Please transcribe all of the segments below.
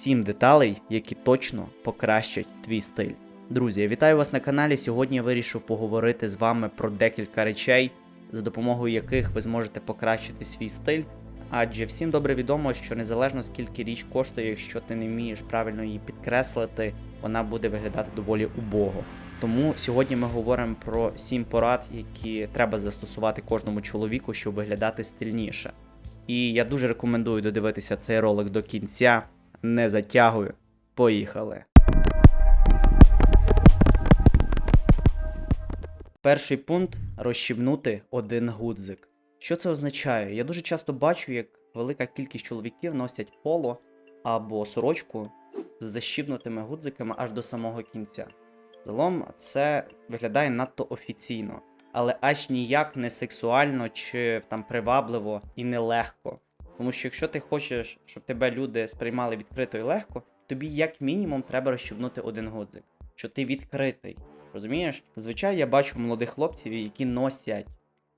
7 деталей, які точно покращать твій стиль. Друзі, я вітаю вас на каналі. Сьогодні я вирішив поговорити з вами про декілька речей, за допомогою яких ви зможете покращити свій стиль. Адже всім добре відомо, що незалежно скільки річ коштує, якщо ти не вмієш правильно її підкреслити, вона буде виглядати доволі убого. Тому сьогодні ми говоримо про 7 порад, які треба застосувати кожному чоловіку, щоб виглядати стильніше. І я дуже рекомендую додивитися цей ролик до кінця. Не затягую. Поїхали. Перший пункт розщібнути один гудзик. Що це означає? Я дуже часто бачу, як велика кількість чоловіків носять поло або сорочку з защібнутими гудзиками аж до самого кінця. Загалом це виглядає надто офіційно, але аж ніяк не сексуально чи там привабливо і нелегко. Тому що якщо ти хочеш, щоб тебе люди сприймали відкрито і легко, тобі як мінімум треба розщібнути один гудзик, що ти відкритий. Розумієш? Зазвичай я бачу молодих хлопців, які носять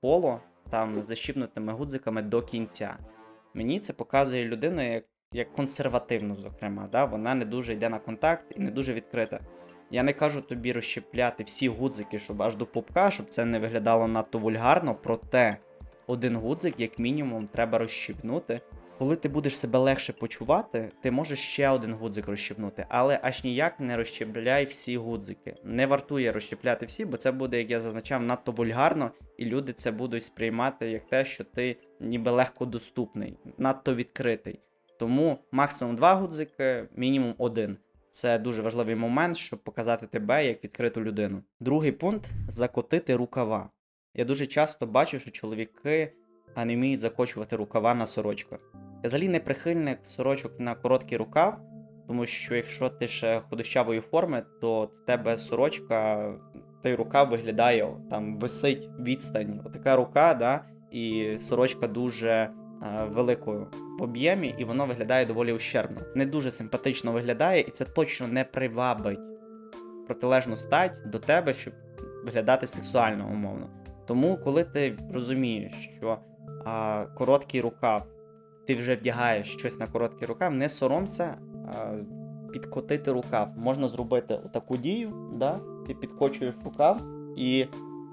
поло там з защібнутими гудзиками до кінця. Мені це показує людину як, як консервативну, зокрема. Да? Вона не дуже йде на контакт і не дуже відкрита. Я не кажу тобі розщепляти всі гудзики, щоб аж до пупка, щоб це не виглядало надто вульгарно, проте один гудзик, як мінімум, треба розщіпнути. Коли ти будеш себе легше почувати, ти можеш ще один гудзик розщіпнути, але аж ніяк не розщепляй всі гудзики. Не вартує розщепляти всі, бо це буде, як я зазначав, надто вульгарно, і люди це будуть сприймати як те, що ти ніби легко доступний, надто відкритий. Тому максимум два гудзики, мінімум один. Це дуже важливий момент, щоб показати тебе як відкриту людину. Другий пункт закотити рукава. Я дуже часто бачу, що чоловіки не вміють закочувати рукава на сорочках. Я взагалі не прихильник сорочок на короткий рукав, тому що якщо ти ще худощавої форми, то в тебе сорочка, той рукав виглядає там висить відстань. Отака рука, да, і сорочка дуже великою в об'ємі, і воно виглядає доволі ущербно. Не дуже симпатично виглядає, і це точно не привабить протилежну стать до тебе, щоб виглядати сексуально умовно. Тому, коли ти розумієш, що а, короткий рукав, ти вже вдягаєш щось на короткий рукав, не соромся а, підкотити рукав. Можна зробити таку дію, да? ти підкочуєш рукав, і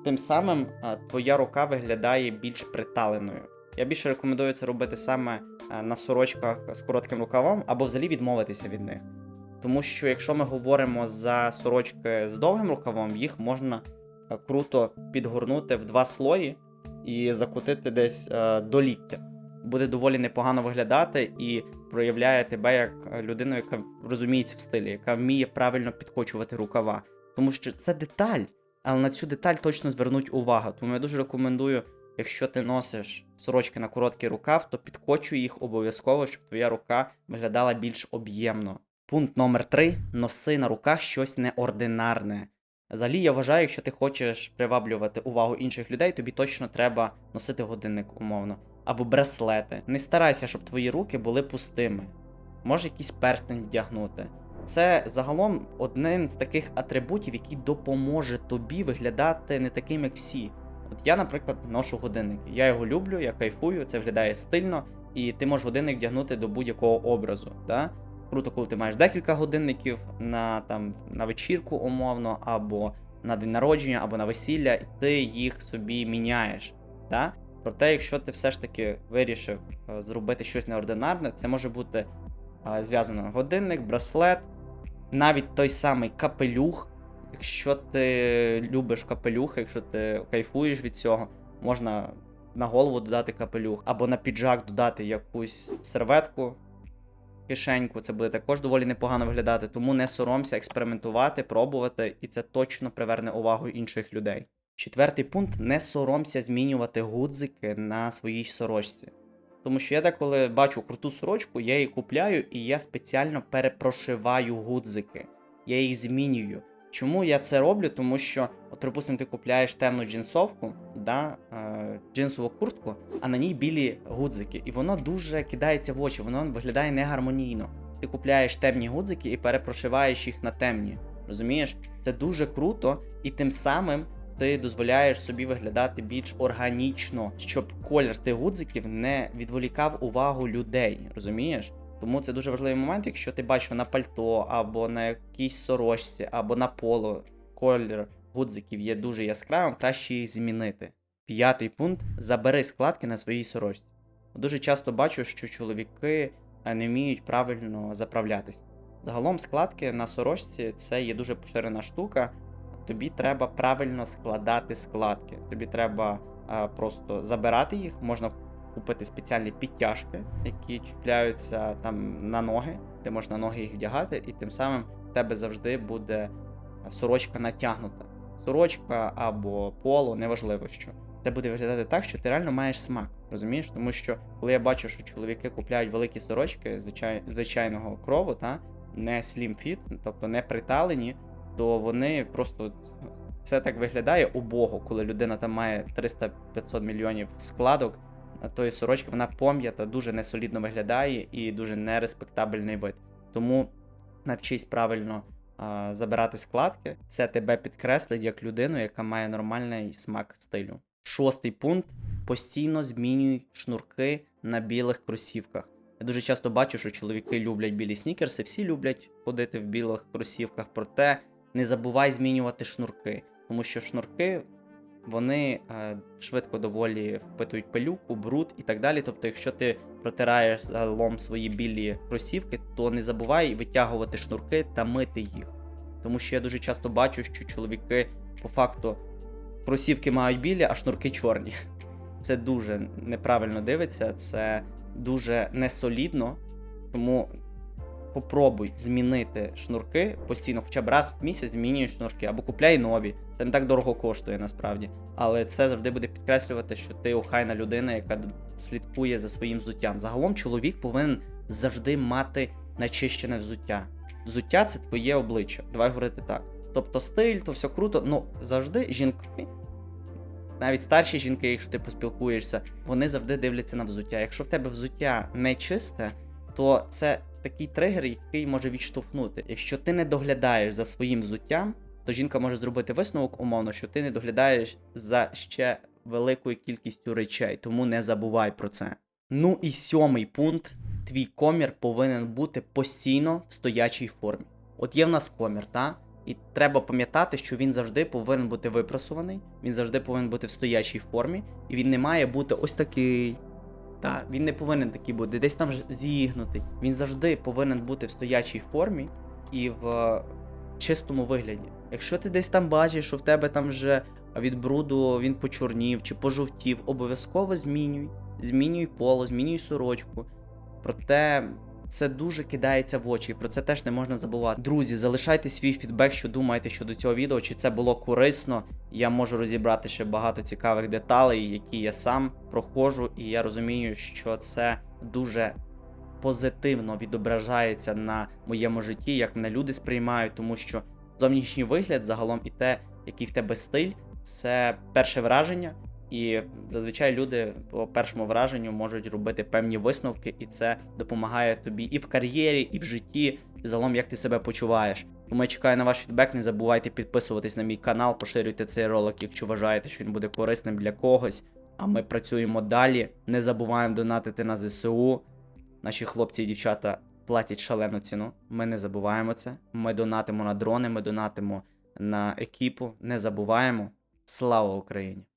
тим самим а, твоя рука виглядає більш приталеною. Я більше рекомендую це робити саме на сорочках з коротким рукавом або взагалі відмовитися від них. Тому що якщо ми говоримо за сорочки з довгим рукавом, їх можна круто підгорнути в два слої і закотити десь е, до ліктя. Буде доволі непогано виглядати і проявляє тебе як людину, яка розуміється в стилі, яка вміє правильно підкочувати рукава. Тому що це деталь, але на цю деталь точно звернуть увагу. Тому я дуже рекомендую, якщо ти носиш сорочки на короткий рукав, то підкочуй їх обов'язково, щоб твоя рука виглядала більш об'ємно. Пункт номер 3 носи на руках щось неординарне. Взагалі, я вважаю, якщо ти хочеш приваблювати увагу інших людей, тобі точно треба носити годинник умовно. Або браслети. Не старайся, щоб твої руки були пустими. Може якийсь перстень вдягнути. Це загалом один з таких атрибутів, який допоможе тобі виглядати не таким, як всі. От я, наприклад, ношу годинник. Я його люблю, я кайфую, це виглядає стильно, і ти можеш годинник вдягнути до будь-якого образу. Да? Круто, коли ти маєш декілька годинників на там на вечірку, умовно, або на день народження, або на весілля, і ти їх собі міняєш. Да? Проте, якщо ти все ж таки вирішив е, зробити щось неординарне, це може бути е, зв'язано годинник, браслет, навіть той самий капелюх. Якщо ти любиш капелюх, якщо ти кайфуєш від цього, можна на голову додати капелюх, або на піджак додати якусь серветку кишеньку, це буде також доволі непогано виглядати, тому не соромся експериментувати, пробувати, і це точно приверне увагу інших людей. Четвертий пункт: не соромся змінювати гудзики на своїй сорочці. Тому що я деколи бачу круту сорочку, я її купляю і я спеціально перепрошиваю гудзики. Я їх змінюю. Чому я це роблю? Тому що, от, припустимо, ти купляєш темну джинсовку, да, е, джинсову куртку, а на ній білі гудзики, і воно дуже кидається в очі, воно виглядає негармонійно. Ти купляєш темні гудзики і перепрошиваєш їх на темні. Розумієш? Це дуже круто, і тим самим ти дозволяєш собі виглядати більш органічно, щоб колір тих гудзиків не відволікав увагу людей. Розумієш? Тому це дуже важливий момент, якщо ти бачиш на пальто, або на якійсь сорочці, або на поло колір гудзиків є дуже яскравим, краще їх змінити. П'ятий пункт забери складки на своїй сорочці. Дуже часто бачу, що чоловіки е, не вміють правильно заправлятись. Загалом складки на сорочці це є дуже поширена штука. Тобі треба правильно складати складки. Тобі треба а, просто забирати їх. Можна купити спеціальні підтяжки, які чіпляються там на ноги. Ти можеш на ноги їх вдягати, і тим самим в тебе завжди буде сорочка натягнута. Сорочка або поло, неважливо що. Це буде виглядати так, що ти реально маєш смак. Розумієш? Тому що коли я бачу, що чоловіки купляють великі сорочки звичай... звичайного крову, та не fit, тобто не приталені, то вони просто це так виглядає убого, коли людина там має 300-500 мільйонів складок. Тої сорочки вона пом'ята, дуже несолідно виглядає і дуже нереспектабельний вид. Тому навчись правильно а, забирати складки. Це тебе підкреслить як людину, яка має нормальний смак стилю. Шостий пункт: постійно змінюй шнурки на білих кросівках. Я дуже часто бачу, що чоловіки люблять білі снікерси, всі люблять ходити в білих кросівках, проте не забувай змінювати шнурки, тому що шнурки вони е, швидко доволі впитують пилюку, бруд і так далі. Тобто, якщо ти протираєш загалом свої білі кросівки, то не забувай витягувати шнурки та мити їх. Тому що я дуже часто бачу, що чоловіки по факту кросівки мають білі, а шнурки чорні. Це дуже неправильно дивиться, це дуже несолідно. Тому попробуй змінити шнурки постійно, хоча б раз в місяць змінюй шнурки, або купляй нові. Це не так дорого коштує насправді. Але це завжди буде підкреслювати, що ти охайна людина, яка слідкує за своїм взуттям. Загалом чоловік повинен завжди мати начищене взуття. Взуття це твоє обличчя. Давай говорити так. Тобто стиль, то все круто, ну завжди жінки. Навіть старші жінки, якщо ти поспілкуєшся, вони завжди дивляться на взуття. Якщо в тебе взуття не чисте, то це такий тригер, який може відштовхнути. Якщо ти не доглядаєш за своїм взуттям, то жінка може зробити висновок умовно, що ти не доглядаєш за ще великою кількістю речей, тому не забувай про це. Ну і сьомий пункт: твій комір повинен бути постійно в стоячій формі. От є в нас комір, та? І треба пам'ятати, що він завжди повинен бути випрасуваний, він завжди повинен бути в стоячій формі, і він не має бути ось такий. Та, він не повинен такий бути, десь там зігнутий. Він завжди повинен бути в стоячій формі і в е, чистому вигляді. Якщо ти десь там бачиш, що в тебе там вже від бруду він почорнів чи пожовтів, обов'язково змінюй. Змінюй поло, змінюй сорочку. Проте це дуже кидається в очі, і про це теж не можна забувати. Друзі, залишайте свій фідбек, що думаєте щодо цього відео, чи це було корисно. Я можу розібрати ще багато цікавих деталей, які я сам проходжу, і я розумію, що це дуже позитивно відображається на моєму житті, як мене люди сприймають, тому що зовнішній вигляд, загалом, і те, який в тебе стиль, це перше враження. І зазвичай люди по першому враженню можуть робити певні висновки, і це допомагає тобі і в кар'єрі, і в житті, і загалом як ти себе почуваєш. Тому я чекаю на ваш фідбек. Не забувайте підписуватись на мій канал, поширюйте цей ролик, якщо вважаєте, що він буде корисним для когось. А ми працюємо далі. Не забуваємо донатити на ЗСУ. Наші хлопці і дівчата платять шалену ціну. Ми не забуваємо це. Ми донатимо на дрони, ми донатимо на екіпу. Не забуваємо. Слава Україні!